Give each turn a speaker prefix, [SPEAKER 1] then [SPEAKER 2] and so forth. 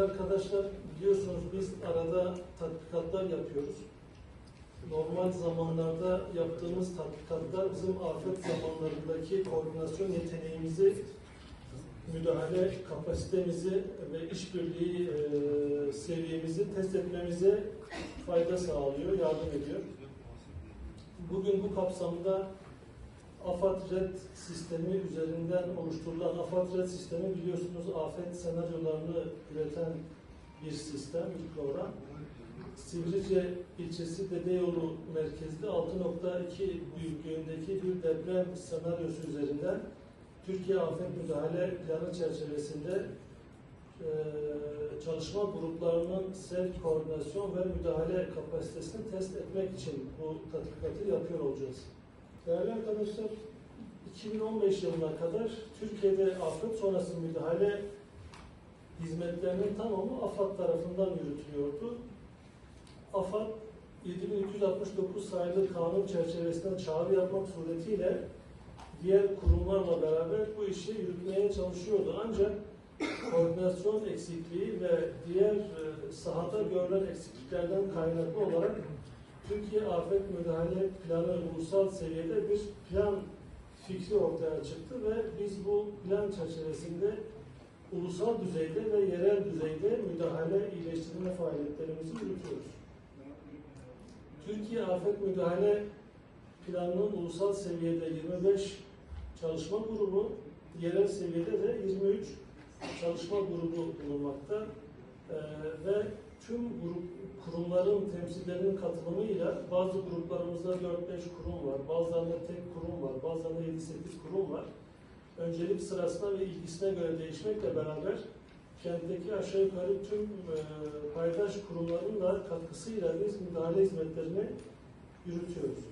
[SPEAKER 1] Değerli arkadaşlar, biliyorsunuz biz arada tatbikatlar yapıyoruz. Normal zamanlarda yaptığımız tatbikatlar bizim afet zamanlarındaki koordinasyon yeteneğimizi, müdahale kapasitemizi ve işbirliği e, seviyemizi test etmemize fayda sağlıyor, yardım ediyor. Bugün bu kapsamda AFAD RED sistemi üzerinden oluşturulan AFAD RED sistemi biliyorsunuz afet senaryolarını üreten bir sistem, bir program. Sivrice ilçesi Dedeyolu merkezli 6.2 büyüklüğündeki bir deprem senaryosu üzerinden Türkiye Afet Müdahale Planı çerçevesinde eee, çalışma gruplarının sel koordinasyon ve müdahale kapasitesini test etmek için bu tatbikatı yapıyor olacağız. Değerli arkadaşlar, 2015 yılına kadar Türkiye'de afet sonrası müdahale hizmetlerinin tamamı AFAD tarafından yürütülüyordu. AFAD 7269 sayılı kanun çerçevesinden çağrı yapmak suretiyle diğer kurumlarla beraber bu işi yürütmeye çalışıyordu. Ancak koordinasyon eksikliği ve diğer e, sahada görülen eksikliklerden kaynaklı olarak Türkiye Afet Müdahale Planı ulusal seviyede bir plan fikri ortaya çıktı ve biz bu plan çerçevesinde ulusal düzeyde ve yerel düzeyde müdahale iyileştirme faaliyetlerimizi yürütüyoruz. Türkiye Afet Müdahale Planı'nın ulusal seviyede 25 çalışma grubu, yerel seviyede de 23 çalışma grubu bulunmakta. Ee, ve tüm grup, kurumların temsilcilerinin katılımıyla bazı gruplarımızda 4-5 kurum var, bazılarında tek kurum var, bazılarında 7-8 kurum var. Öncelik sırasına ve ilgisine göre değişmekle beraber kentteki aşağı yukarı tüm e, paydaş kurumların da katkısıyla biz müdahale hizmetlerini yürütüyoruz.